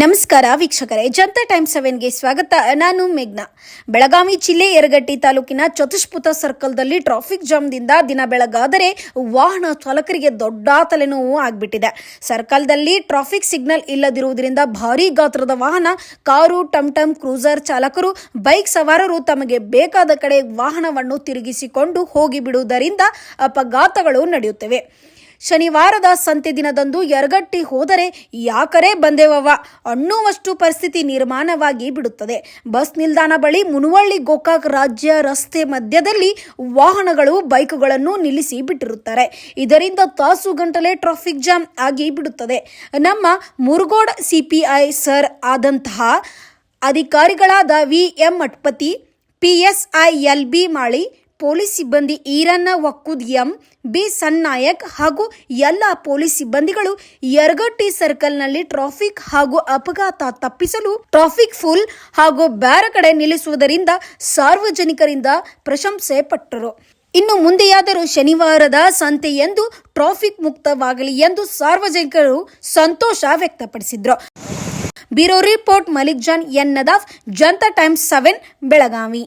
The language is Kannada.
ನಮಸ್ಕಾರ ವೀಕ್ಷಕರೇ ಜನತಾ ಟೈಮ್ ಸೆವೆನ್ಗೆ ಸ್ವಾಗತ. ನಾನು ಮೇಘ್ನಾ. ಬೆಳಗಾವಿ ಜಿಲ್ಲೆ ಯರಗಟ್ಟಿ ತಾಲೂಕಿನ ಚತುಷ್ಪುತ ಸರ್ಕಲ್ದಲ್ಲಿ ಟ್ರಾಫಿಕ್ ಜಾಮ್ದಿಂದ ದಿನ ಬೆಳಗಾದರೆ ವಾಹನ ಚಾಲಕರಿಗೆ ದೊಡ್ಡ ತಲೆನೋವು ಆಗಿಬಿಟ್ಟಿದೆ. ಸರ್ಕಲ್ದಲ್ಲಿ ಟ್ರಾಫಿಕ್ ಸಿಗ್ನಲ್ ಇಲ್ಲದಿರುವುದರಿಂದ ಭಾರೀ ಗಾತ್ರದ ವಾಹನ, ಕಾರು ಟಮ್ ಟಮ್ ಕ್ರೂಸರ್ ಚಾಲಕರು, ಬೈಕ್ ಸವಾರರು ತಮಗೆ ಬೇಕಾದ ಕಡೆ ವಾಹನವನ್ನು ತಿರುಗಿಸಿಕೊಂಡು ಹೋಗಿಬಿಡುವುದರಿಂದ ಅಪಘಾತಗಳು ನಡೆಯುತ್ತವೆ. ಶನಿವಾರದ ಸಂತೆ ದಿನದಂದು ಎರಗಟ್ಟಿ ಹೋದರೆ ಯಾಕರೆ ಬಂದೆವವ್ವ? ಅನ್ನುವಷ್ಟು ಪರಿಸ್ಥಿತಿ ನಿರ್ಮಾಣವಾಗಿ ಬಿಡುತ್ತದೆ. ಬಸ್ ನಿಲ್ದಾಣ ಬಳಿ ಮುನವಳ್ಳಿ ಗೋಕಾಕ್ ರಾಜ್ಯ ರಸ್ತೆ ಮಧ್ಯದಲ್ಲಿ ವಾಹನಗಳು, ಬೈಕುಗಳನ್ನು ನಿಲ್ಲಿಸಿ ಬಿಟ್ಟಿರುತ್ತಾರೆ. ಇದರಿಂದ ತಾಸು ಗಂಟಲೆ ಟ್ರಾಫಿಕ್ ಜಾಮ್ ಆಗಿ ಬಿಡುತ್ತದೆ. ನಮ್ಮ ಮುರುಗೋಡ್ ಸಿಪಿಐ ಸರ್ ಆದಂತಹ ಅಧಿಕಾರಿಗಳಾದ V M Mathapati PSI L B Mali police ಸಿಬ್ಬಂದಿ ಈರಣ್ಣ ವಕ್ಕುದ್ ಎಂ, ಬಿ ಸನ್ನಾಯಕ್ ಹಾಗೂ ಎಲ್ಲ ಪೊಲೀಸ್ ಸಿಬ್ಬಂದಿಗಳು ಯರಗಟ್ಟಿ ಸರ್ಕಲ್ನಲ್ಲಿ ಟ್ರಾಫಿಕ್ ಹಾಗೂ ಅಪಘಾತ ತಪ್ಪಿಸಲು ಟ್ರಾಫಿಕ್ ಫುಲ್ ಹಾಗೂ ಬೇರೆ ಕಡೆ ನಿಲ್ಲಿಸುವುದರಿಂದ ಸಾರ್ವಜನಿಕರಿಂದ ಪ್ರಶಂಸೆ ಪಟ್ಟರು. ಇನ್ನು ಮುಂದೆಯಾದರೂ ಶನಿವಾರದ ಸಂತೆಯೆಂದು ಟ್ರಾಫಿಕ್ ಮುಕ್ತವಾಗಲಿ ಎಂದು ಸಾರ್ವಜನಿಕರು ಸಂತೋಷ ವ್ಯಕ್ತಪಡಿಸಿದರು. Bureau report Malik Jan N Nadaf Janata Times seven, Belagavi.